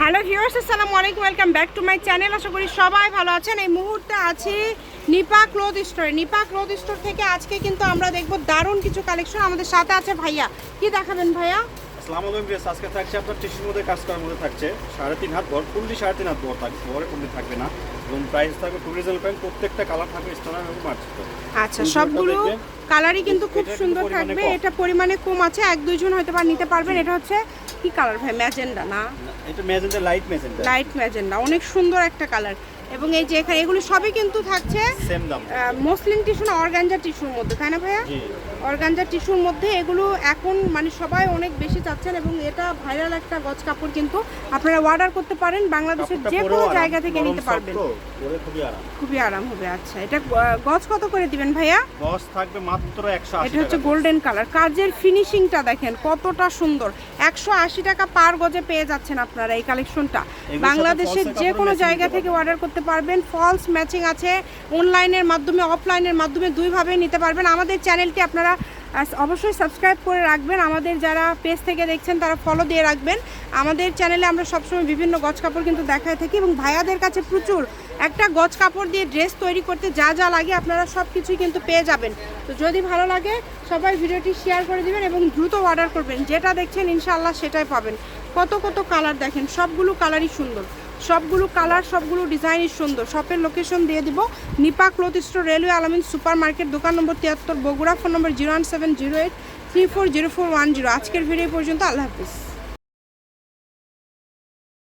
Hello viewers আসসালামু আলাইকুম welcome back to my channel আশা করি সবাই ভালো আছেন। এই মুহূর্তে আছি নিপা ক্লোথ স্টোরে। নিপা ক্লোথ স্টোর থেকে আজকে কিন্তু আমরা দেখব দারুণ কিছু কালেকশন আমাদের সাথে আছে ভাইয়া। কি দেখাবেন ভাইয়া? আসসালামু আলাইকুম ভিউয়ার্স আজকে থাকছে আপনার টিস্যুর মধ্যে কাজ করার মধ্যে থাকছে। সাড়ে তিন হাত ভর ফুললি সাড়ে তিন হাত ভর থাকছে। ভরে ফুললি থাকবে না। এবং প্রাইস থাকবে খুব রিজনেবল প্রাইস প্রত্যেকটা কালার থাকবে স্টোনার এবং আচ্ছা সবগুলো কালারই কিন্তু খুব সুন্দর থাকবে। এটা পরিমাণে কম আছে এক দুইজন হয়তো বা নিতে পারবেন। এটা হচ্ছে কি কালার ভাই? ম্যাজেন্ডা না? এটা ম্যাজেন্টা লাইট ম্যাজেন্টা। লাইট অনেক সুন্দর একটা কালার এবং এই যে এখানে এগুলো সবই কিন্তু থাকছে সেম দাম। মসলিন টিস্যু না অর্গানজা টিস্যুর মধ্যে তাই না ভাইয়া? অর্গানজা টিস্যুর মধ্যে এগুলো এখন মানে সবাই অনেক বেশি চাচ্ছেন এবং এটা ভাইরাল একটা গজ কাপড় কিন্তু আপনারা অর্ডার করতে পারেন বাংলাদেশের যে কোনো জায়গা থেকে নিতে পারবেন। খুবই আরাম। হবে আচ্ছা। এটা গজ কত করে দিবেন ভাইয়া? গস থাকবে মাত্র একশো আশি এটা হচ্ছে গোল্ডেন কালার কাজের ফিনিশিংটা দেখেন কতটা সুন্দর। একশো আশি টাকা পার গজে পেয়ে যাচ্ছেন আপনারা এই কালেকশনটা। বাংলাদেশের যে কোনো জায়গা থেকে অর্ডার করতে পারবেন। ফলস ম্যাচিং আছে অনলাইনের মাধ্যমে অফলাইনের মাধ্যমে দুইভাবেই নিতে পারবেন। আমাদের চ্যানেলটি আপনারা অবশ্যই সাবস্ক্রাইব করে রাখবেন। আমাদের যারা পেজ থেকে দেখছেন, তারা ফলো দিয়ে রাখবেন। আমাদের চ্যানেলে আমরা সবসময় বিভিন্ন গজ কাপড় কিন্তু দেখায় থাকি এবং ভাইয়াদের কাছে প্রচুর একটা গজ কাপড় দিয়ে ড্রেস তৈরি করতে যা যা লাগে আপনারা সব কিছুই কিন্তু পেয়ে যাবেন। তো যদি ভালো লাগে, সবাই ভিডিওটি শেয়ার করে দিবেন এবং দ্রুত অর্ডার করবেন। যেটা দেখছেন ইনশাল্লাহ সেটাই পাবেন। কত কত কালার দেখেন, সবগুলো কালারই সুন্দর। সবগুলো কালার, সবগুলো ডিজাইনই সুন্দর। শপের লোকেশন দিয়ে দিব। Nipa cloth store, railway Alamin super market দোকান নম্বর তিয়াত্তর, Bogura, phone number zero one seven zero eight three four zero four one zero. আজকের ভিডিও পর্যন্ত, আল্লাহ হাফিজ।